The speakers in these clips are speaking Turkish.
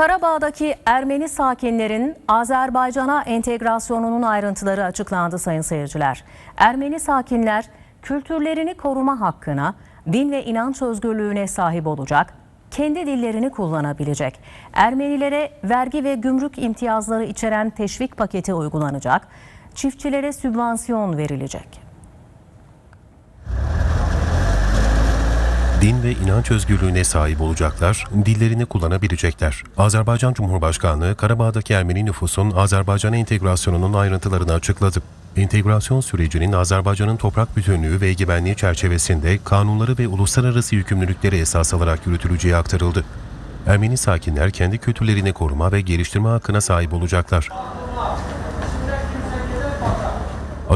Karabağ'daki Ermeni sakinlerin Azerbaycan'a entegrasyonunun ayrıntıları açıklandı sayın seyirciler. Ermeni sakinler kültürlerini koruma hakkına, din ve inanç özgürlüğüne sahip olacak, kendi dillerini kullanabilecek. Ermenilere vergi ve gümrük imtiyazları içeren teşvik paketi uygulanacak, çiftçilere sübvansiyon verilecek. Din ve inanç özgürlüğüne sahip olacaklar, dillerini kullanabilecekler. Azerbaycan Cumhurbaşkanlığı, Karabağ'daki Ermeni nüfusun Azerbaycan'a entegrasyonunun ayrıntılarını açıkladı. Entegrasyon sürecinin Azerbaycan'ın toprak bütünlüğü ve egemenliği çerçevesinde kanunları ve uluslararası yükümlülükleri esas alarak yürütüleceği aktarıldı. Ermeni sakinler kendi kültürlerini koruma ve geliştirme hakkına sahip olacaklar.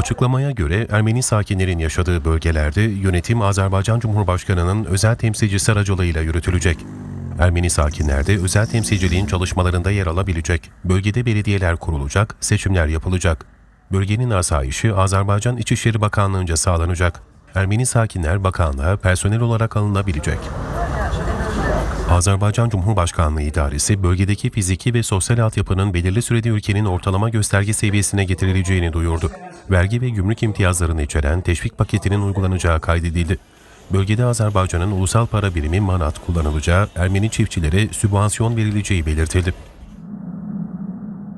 Açıklamaya göre Ermeni sakinlerin yaşadığı bölgelerde yönetim Azerbaycan Cumhurbaşkanı'nın özel temsilcisi aracılığıyla yürütülecek. Ermeni sakinler de özel temsilciliğin çalışmalarında yer alabilecek. Bölgede belediyeler kurulacak, seçimler yapılacak. Bölgenin asayişi Azerbaycan İçişleri Bakanlığı'nca sağlanacak. Ermeni sakinler bakanlığa personel olarak alınabilecek. Azerbaycan Cumhurbaşkanlığı İdaresi bölgedeki fiziki ve sosyal altyapının belirli sürede ülkenin ortalama gösterge seviyesine getirileceğini duyurdu. Vergi ve gümrük imtiyazlarını içeren teşvik paketinin uygulanacağı kaydedildi. Bölgede Azerbaycan'ın ulusal para birimi manat kullanılacağı, Ermeni çiftçilere sübvansiyon verileceği belirtildi.